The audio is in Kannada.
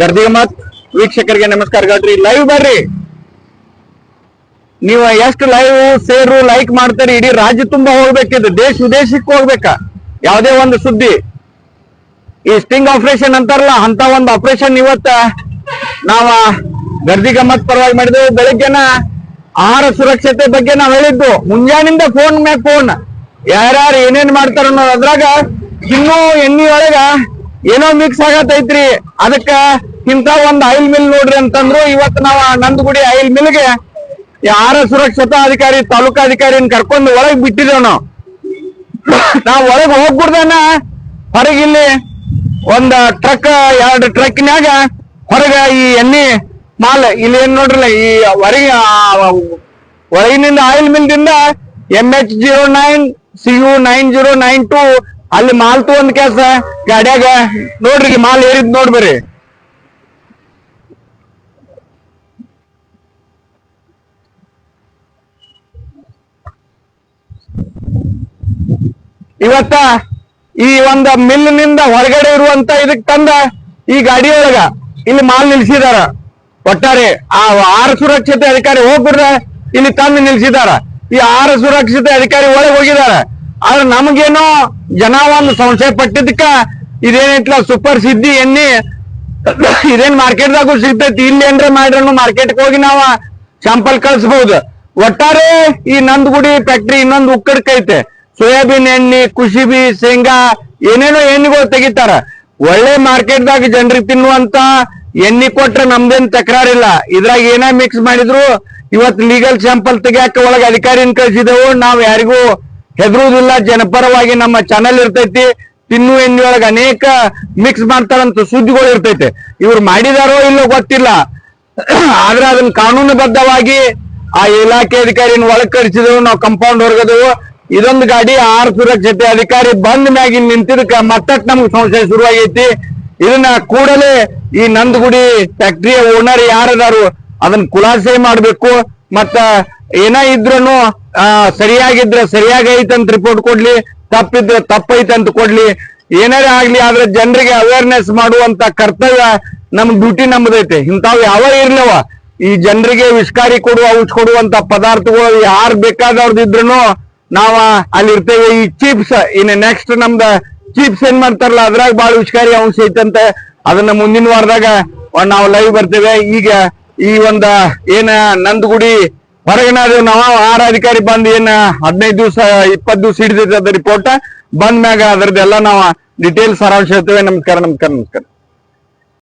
ಗರ್ದಿ ಮಾತ್, ವೀಕ್ಷಕರಿಗೆ ನಮಸ್ಕಾರ ಗೌಡ್ರಿ ಲೈವ್ ಬರ್ರಿ. ನೀವು ಎಷ್ಟು ಲೈವ್ ಸೇರು ಲೈಕ್ ಮಾಡ್ತಾರೆ? ಇಡೀ ರಾಜ್ಯ ತುಂಬಾ ಹೋಗ್ಬೇಕಿದ್ರು ದೇಶ ವಿದೇಶಕ್ಕೆ ಹೋಗ್ಬೇಕಾ. ಯಾವುದೇ ಒಂದು ಸುದ್ದಿ. ಈ ಸ್ಟಿಂಗ್ ಆಪರೇಷನ್ ಅಂತಾರಲ್ಲ, ಅಂತ ಒಂದು ಆಪರೇಷನ್ ಇವತ್ತ ನಾವ ಗರ್ದಿ ಗಮ್ಮತ್ ಪರವಾಗಿ ಮಾಡಿದೆವು. ಬೆಳಿಗ್ಗೆನ ಆಹಾರ ಸುರಕ್ಷತೆ ಬಗ್ಗೆ ನಾವ್ ಹೇಳಿದ್ದು. ಮುಂಜಾನಿಂದ ಫೋನ್ ಮ್ಯಾಗ ಫೋನ್ ಯಾರ್ಯಾರು ಏನೇನ್ ಮಾಡ್ತಾರ ಅನ್ನೋದ್ರಾಗ ಇನ್ನೂ ಎಣ್ಣಿ ಒಳಗ ಏನೋ ಮಿಕ್ಸ್ ಆಗತೈತ್ರಿ. ಅದಕ್ಕ ಇಂತ ಒಂದ್ ಆಯಿಲ್ ಮಿಲ್ ನೋಡ್ರಿ ಅಂತಂದ್ರು ಇವತ್ತು ನಾವ್ ನಂದಗುಡಿ ಆಯಿಲ್ ಮಿಲ್ಗೆ ಗೆ ಯಾರ ಸುರಕ್ಷತಾ ಅಧಿಕಾರಿ, ತಾಲೂಕಾ ತಾಲೂಕಾಧಿಕಾರಿನ ಕರ್ಕೊಂಡು ಒಳಗ್ ಬಿಟ್ಟಿದೇವ್ ನಾವು. ನಾವ್ ಒಳಗ್ ಹೋಗ್ಬಿಡ್ದೇನ ಹೊರಗಿಲ್ಲಿ ಒಂದ್ ಟ್ರಕ್ ಎರಡು ಟ್ರಕ್ನ್ಯಾಗ ಹೊರಗ ಈ ಎಣ್ಣೆ ಮಾಲ್, ಇಲ್ಲಿ ಏನ್ ನೋಡ್ರಲ್ಲ, ಈ ಹೊರಗೆ ಒಳಗಿನಿಂದ oil ಮಿಲ್ದಿಂದ M H zero nine C U nine zero nine two ಅಲ್ಲಿ ಮಾಲ್ ತಗೊಂಡ್ ಕೆಲಸ, ಗಾಡ್ಯಾಗ. ನೋಡ್ರಿ ಮಾಲ್ ಏರಿದ್ ನೋಡ್ಬರಿ ಇವತ್ತ ಈ ಒಂದ ಮಿಲ್ನಿಂದ ಹೊರಗಡೆ ಇರುವಂತ ಇದಕ್ ತಂದ ಈ ಗಾಡಿಯೊಳಗ ಇಲ್ಲಿ ಮಾಲ್ ನಿಲ್ಸಿದಾರ. ಒಟ್ಟಾರೆ ಆ ಆರ್ ಸುರಕ್ಷತೆ ಅಧಿಕಾರಿ ಹೋಗ್ಬಿಡ್ರ ಇಲ್ಲಿ ತಂದು ನಿಲ್ಸಿದಾರ. ಈ ಆರ್ ಸುರಕ್ಷತೆ ಅಧಿಕಾರಿ ಒಳಗೆ ಹೋಗಿದಾರ. ಆದ್ರೆ ನಮಗೇನೋ ಜನ ಒಂದು ಸಂಶಯ ಪಟ್ಟಿದ್ದಕ್ಕ ಇದೇನೈತಿಲ್ಲ ಸೂಪರ್ ಸಿದ್ಧಿ ಎಣ್ಣೆ, ಇದೇನ್ ಮಾರ್ಕೆಟ್ದಾಗೂ ಸಿಗ್ತೈತಿ. ಇಲ್ಲಿ ಏನ್ರ ಮಾಡ್ರನು ಮಾರ್ಕೆಟ್ಗೆ ಹೋಗಿ ನಾವ ಶಾಂಪಲ್ ಕಳ್ಸಬಹುದು ಒಟ್ಟಾರೆ ಈ ನಂದಗುಡಿ ಫ್ಯಾಕ್ಟ್ರಿ ಇನ್ನೊಂದು ಉಕ್ಕಡ್ಕೈತೆ. ಸೋಯಾಬೀನ್ ಎಣ್ಣೆ, ಕುಸಿಬಿ, ಶೇಂಗಾ, ಏನೇನೋ ಎಣ್ಣೆಗಳು ತೆಗಿತಾರ. ಒಳ್ಳೆ ಮಾರ್ಕೆಟ್ದಾಗ ಜನರಿಗೆ ತಿನ್ನುವಂತ ಎಣ್ಣೆ ಕೊಟ್ರೆ ನಮ್ದೇನ್ ತಕರಾರಿಲ್ಲ. ಇದ್ರಾಗ ಏನೇ ಮಿಕ್ಸ್ ಮಾಡಿದ್ರು, ಇವತ್ ಲೀಗಲ್ ಸ್ಯಾಂಪಲ್ ತೆಗಿಯಾಕ ಒಳಗ ಅಧಿಕಾರಿನ ಕಳ್ಸಿದೆವು. ನಾವ್ ಯಾರಿಗೂ ಹೆದರುವುದಿಲ್ಲ, ಜನಪರವಾಗಿ ನಮ್ಮ ಚಾನೆಲ್ ಇರ್ತೈತಿ. ತಿನ್ನು, ಎಣ್ಣೆ ಅನೇಕ ಮಿಕ್ಸ್ ಮಾಡ್ತಾರಂತ ಸುದ್ದಿಗಳು ಇರ್ತೈತೆ. ಇವ್ರು ಮಾಡಿದಾರೋ ಇಲ್ಲೋ ಗೊತ್ತಿಲ್ಲ. ಆದ್ರೆ ಅದನ್ನ ಕಾನೂನುಬದ್ಧವಾಗಿ ಆ ಇಲಾಖೆ ಅಧಿಕಾರಿನ ಒಳಗ್ ಕಳಿಸಿದೆವು ನಾವು ಕಂಪೌಂಡ್ ಹೊರಗದೆವು. ಇದೊಂದು ಗಾಡಿ ಆರ್ ಸುರಕ್ಷತೆ ಅಧಿಕಾರಿ ಬಂದ್ ಮ್ಯಾಗಿ ನಿಂತಿದ್ದಕ್ಕ ಮತ್ತಟ್ ನಮ್ಗೆ ಸಂಶಯ ಶುರುವಾಗೈತಿ. ಇದನ್ನ ಕೂಡಲೇ ಈ ನಂದಗುಡಿ ಫ್ಯಾಕ್ಟ್ರಿಯ ಓನರ್ ಯಾರದಾರು ಅದನ್ನ ಖುಲಾಸೆ ಮಾಡಬೇಕು. ಮತ್ತ ಏನ ಇದ್ರೂನು ಸರಿಯಾಗಿದ್ರೆ ಸರಿಯಾಗೈತೆ ಅಂತ ರಿಪೋರ್ಟ್ ಕೊಡ್ಲಿ, ತಪ್ಪಿದ್ರೆ ತಪ್ಪೈತೆ ಅಂತ ಕೊಡ್ಲಿ. ಏನಾರೇ ಆಗ್ಲಿ, ಆದ್ರೆ ಜನರಿಗೆ ಅವೇರ್ನೆಸ್ ಮಾಡುವಂತ ಕರ್ತವ್ಯ ನಮ್ ಡ್ಯೂಟಿ ನಮ್ದೈತೆ. ಇಂಥವ್ ಯಾವ ಇರ್ಲವ, ಈ ಜನರಿಗೆ ವಿಷ್ಕಾರಿ ಕೊಡುವ, ಔಷ್ ಕೊಡುವಂತ ಪದಾರ್ಥಗಳು ಯಾರು ಬೇಕಾದವ್ರದಿದ್ರು ನಾವ ಅಲ್ಲಿ ಇರ್ತೇವೆ ಈ ಚಿಪ್ಸ್ ಇನ್ನು ನೆಕ್ಸ್ಟ್ ನಮ್ದ ಚಿಪ್ಸ್ ಏನ್ ಮಾಡ್ತಾರಲ್ಲ, ಅದ್ರಾಗ ಬಾಳ ವಿಷ್ಕಾರಿ ಅಂಶ ಐತಂತ ಅದನ್ನ ಮುಂದಿನ ವಾರದಾಗ ನಾವು ಲೈವ್ ಬರ್ತೇವೆ. ಈಗ ಈ ಒಂದ, ಏನ ನಂದಗುಡಿ ಹೊರಗಿನ ನಾವು ಆರ್ ಅಧಿಕಾರಿ ಬಂದ್ ಏನ್ ಹದಿನೈದು ದಿವಸ ಇಪ್ಪತ್ ದಿವಸ ಹಿಡಿದೈತೆ ರಿಪೋರ್ಟ್ ಬಂದ್ ಮ್ಯಾಗ ಅದ್ರದ್ದೆಲ್ಲ ನಾವ್ ಡಿಟೇಲ್ ಸಾರಾಂಶ ಹೇಳ್ತೇವೆ. ನಮಸ್ಕಾರ ನಮಸ್ಕಾರ ನಮಸ್ಕಾರ.